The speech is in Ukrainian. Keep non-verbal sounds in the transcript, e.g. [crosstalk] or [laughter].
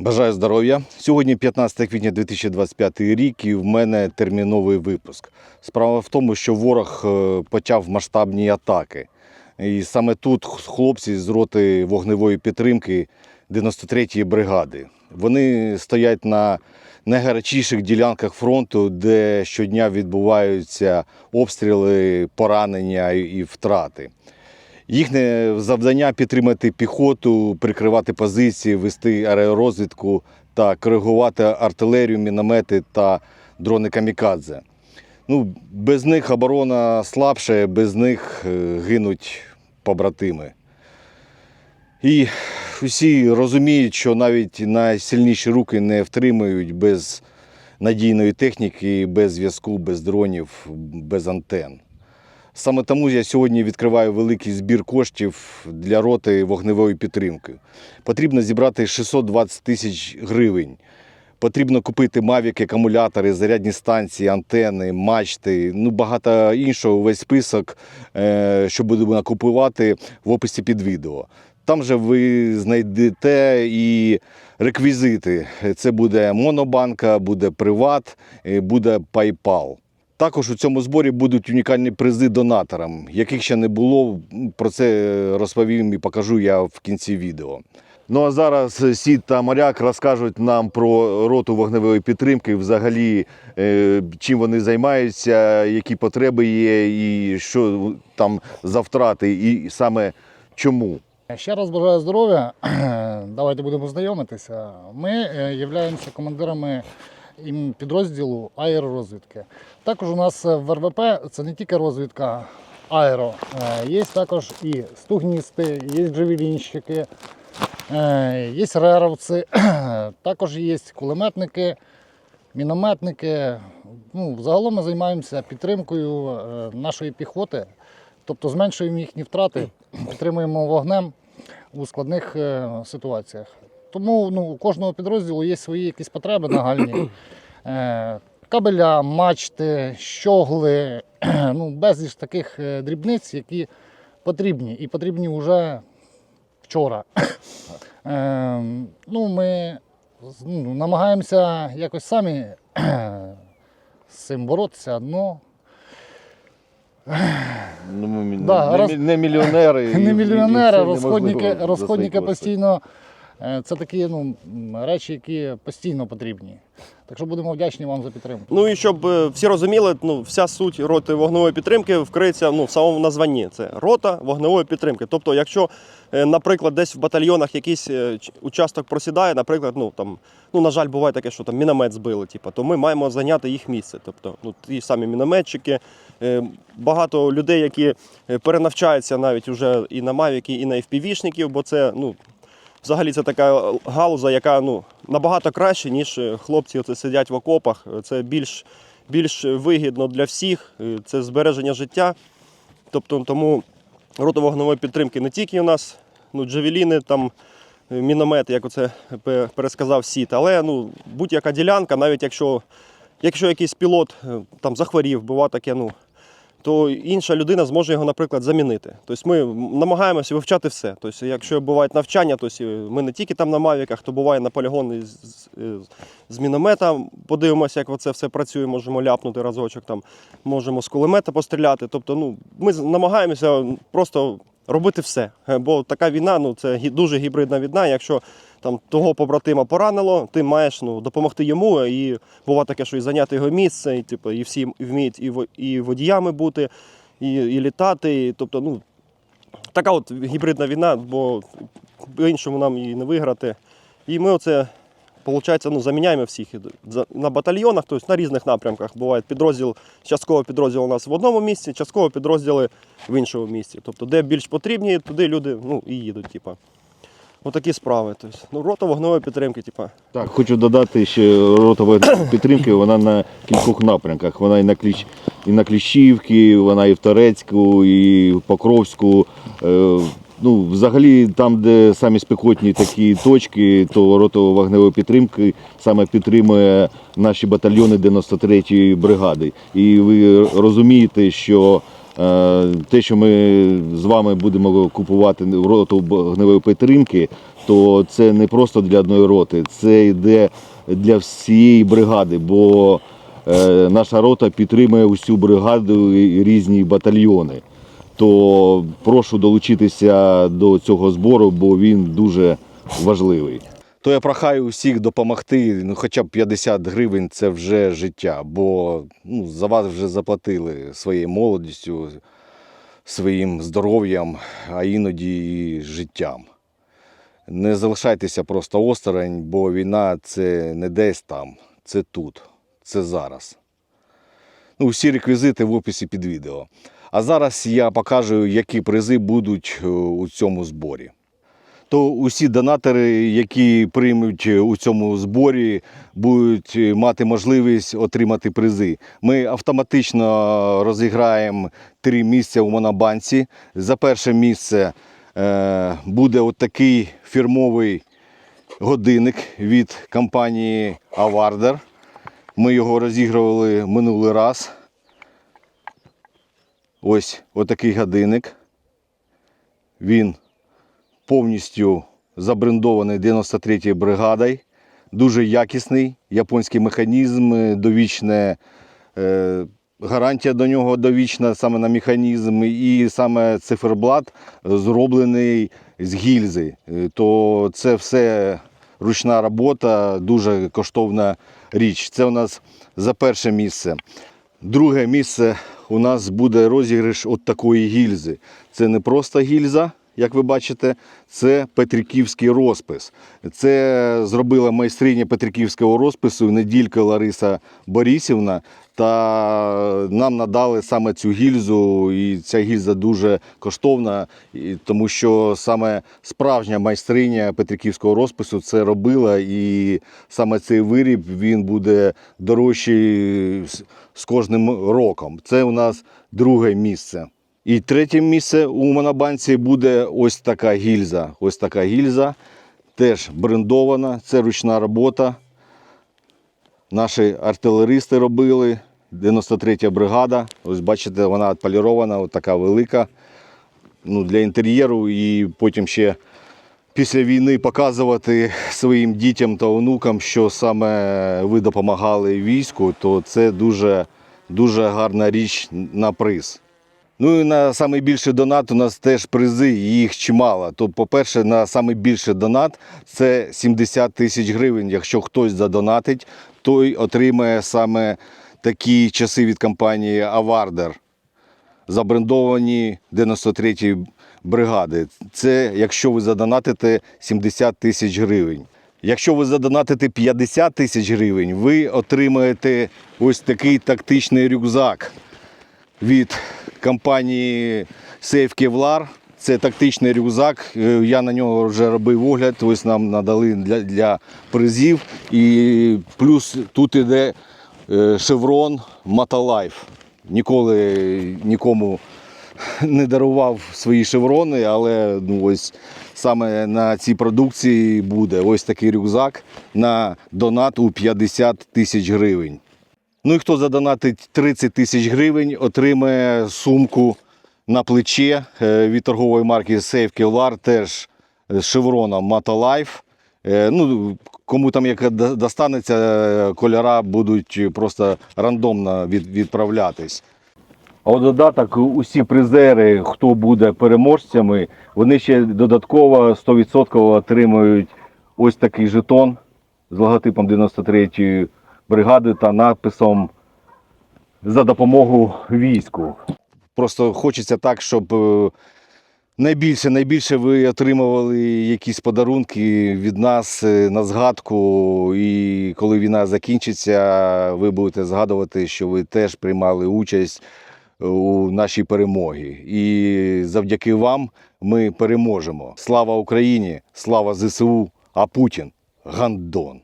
Бажаю здоров'я. Сьогодні 15 квітня 2025 рік і в мене терміновий випуск. Справа в тому, що ворог е, почав масштабні атаки. І саме тут хлопці з роти вогневої підтримки 93-ї бригади. Вони стоять на найгарячіших ділянках фронту, де щодня відбуваються обстріли, поранення і втрати. Їхнє завдання підтримати піхоту, прикривати позиції, вести аеророзвідку та коригувати артилерію, міномети та дрони камікадзе. Ну, без них оборона слабша, без них е, гинуть побратими. І всі розуміють, що навіть найсильніші руки не втримують без надійної техніки, без зв'язку, без дронів, без антен. Саме тому я сьогодні відкриваю великий збір коштів для роти вогневої підтримки. Потрібно зібрати 620 тисяч гривень. Потрібно купити мавіки, акумулятори, зарядні станції, антени, мачти, ну багато іншого. Весь список, е, що будемо купувати в описі під відео. Там же ви знайдете і реквізити. Це буде монобанка, буде приват, е, буде PayPal. Також у цьому зборі будуть унікальні призи донаторам, яких ще не було. Про це розповім і покажу я в кінці відео. Ну а зараз Сід та Моряк розкажуть нам про роту вогневої підтримки, взагалі е, чим вони займаються, які потреби є, і що там за втрати, і саме чому. Ще раз бажаю здоров'я. [clears throat] Давайте будемо знайомитися. Ми е, являємося командирами підрозділу аеророзвідки. Також у нас в РВП це не тільки розвідка аеро, Е, є також і стугністи, є джевелінщики, е, є реровці, [clears throat] також є кулеметники, мінометники. Ну, загалом ми займаємося підтримкою е, нашої піхоти, тобто зменшуємо їхні втрати, [clears throat] підтримуємо вогнем у складних ситуаціях. Тому ну, у кожного підрозділу є свої якісь потреби нагальні. [clears throat] Е, Кабеля, мачти, щогли, [clears throat] ну, безліч таких е, дрібниць, які потрібні. І потрібні вже вчора. [clears throat] Е, ну, ми ну, намагаємося якось самі з цим боротися, але Ну, ми Да, не, роз- не мільйонери. [laughs] не мільйонери, розходники, розходники постійно. Е, Це такі ну, речі, які постійно потрібні. Так що будемо вдячні вам за підтримку. Ну і щоб е, всі розуміли, ну вся суть роти вогневої підтримки вкриється ну, в самому названні. Це рота вогневої підтримки. Тобто, якщо, е, наприклад, десь в батальйонах якийсь участок просідає, наприклад, ну там, ну на жаль, буває таке, що там міномет збили, типу, то ми маємо зайняти їх місце. Тобто, ну ті самі мінометчики, багато людей, які перенавчаються навіть уже і на мавіки, і на FPV-шників, бо це ну. Взагалі це така галуза, яка ну, набагато краще, ніж е, хлопці оце сидять в окопах. Це більш, більш вигідно для всіх, е, це збереження життя. Тобто, тому рота вогневої підтримки не тільки у нас, ну, джавеліни, там, е, міномети, як оце пересказав Сіт, але ну, будь-яка ділянка, навіть якщо, якщо якийсь пілот там, захворів, бува таке, ну, то інша людина зможе його, наприклад, замінити. Тобто ми намагаємося вивчати все. Тобто, якщо бувають навчання, то ми не тільки там на мавіках, то буває на полігони з, міномета, подивимося, як це все працює, можемо ляпнути разочок, там, можемо з кулемета постріляти. Тобто, ну, ми намагаємося просто робити все. Бо така війна ну, це дуже гібридна війна. Якщо там того побратима поранило, ти маєш ну, допомогти йому. І буває таке, що і зайняти його місце, і, типу, і всі вміють і, водіями бути, і, і літати. І, тобто, ну, така от гібридна війна, бо по-іншому нам її не виграти. І ми оце, виходить, ну, заміняємо всіх на батальйонах, тобто на різних напрямках. Буває підрозділ, частково підрозділ у нас в одному місці, частково підрозділи в іншому місці. Тобто, де більш потрібні, туди люди ну, і їдуть. Типу. Отакі справи. Тобто, ну, рота вогневої підтримки, типу. Так, хочу додати, що рота вогневої підтримки вона на кількох напрямках. Вона і на Кліч, і на Кліщівці, вона і в Торецьку, і в Покровську. Е, Ну, взагалі, там, де самі спекотні такі точки, то рота вогневої підтримки саме підтримує наші батальйони 93-ї бригади. І ви розумієте, що те, що ми з вами будемо купувати роту вогневої підтримки, то це не просто для одної роти, це йде для всієї бригади, бо е, наша рота підтримує усю бригаду і різні батальйони. То прошу долучитися до цього збору, бо він дуже важливий. То я прохаю усіх допомогти, ну хоча б 50 гривень це вже життя, бо ну, за вас вже заплатили своєю молодістю, своїм здоров'ям, а іноді і життям. Не залишайтеся просто осторонь, бо війна це не десь там, це тут, це зараз. Ну, всі реквізити в описі під відео. А зараз я покажу, які призи будуть е, у цьому зборі. То усі донатори, які приймуть у цьому зборі, будуть мати можливість отримати призи. Ми автоматично розіграємо три місця у Монобанці. За перше місце е, буде отакий фірмовий годинник від компанії Авардер. Ми його розігрували минулий раз. Ось отакий годинник. Він повністю забрендований 93-ю бригадою. Дуже якісний японський механізм, довічне е, гарантія до нього довічна саме на механізм, і саме циферблат зроблений з гільзи. Е, То це все ручна робота, дуже коштовна річ. Це у нас за перше місце. Друге місце у нас буде розіграш от такої гільзи. Це не просто гільза, як ви бачите, це Петриківський розпис. Це зробила майстриня Петриківського розпису неділька Лариса Борисівна. Та нам надали саме цю гільзу, і ця гільза дуже коштовна, тому що саме справжня майстриня Петриківського розпису це робила, і саме цей виріб він буде дорожчий з- кожним роком. Це у нас друге місце. І третє місце у монобанці буде ось така гільза. Ось така гільза, теж брендована, це ручна робота. Наші артилеристи робили, 93-я бригада. Ось бачите, вона відполірована, от така велика. Ну, для інтер'єру і потім ще після війни показувати своїм дітям та онукам, що саме ви допомагали війську, то це дуже, дуже гарна річ на приз. Ну і на найбільший донат у нас теж призи, їх чимало. То, по-перше, на найбільший донат це 70 тисяч гривень. Якщо хтось задонатить, той отримає саме такі часи від компанії Авардер, забрендовані 93-ї бригади. Це якщо ви задонатите 70 тисяч гривень. Якщо ви задонатите 50 тисяч гривень, ви отримаєте ось такий тактичний рюкзак від компанії Safe Kevlar. Це тактичний рюкзак. Е, Я на нього вже робив огляд. Ось нам надали для, для призів. І плюс тут іде шеврон Matalife. Ніколи нікому не дарував свої шеврони, але ну, ось саме на цій продукції буде ось такий рюкзак на донат у 50 тисяч гривень. Ну і хто задонатить 30 тисяч гривень, отримає сумку на плече е, від торгової марки Safe Kevlar, теж з шевроном Matalife. Е, Ну, кому там яка достанеться, е, кольора будуть просто рандомно відправлятись. А у додаток усі призери, хто буде переможцями, вони ще додатково 100% отримують ось такий жетон з логотипом 93-ї бригади та надписом за допомогу війську. Просто хочеться так, щоб е, найбільше, найбільше ви отримували якісь подарунки від нас е, на згадку. І коли війна закінчиться, ви будете згадувати, що ви теж приймали участь у нашій перемогі. І завдяки вам ми переможемо. Слава Україні! Слава ЗСУ! А Путін гандон!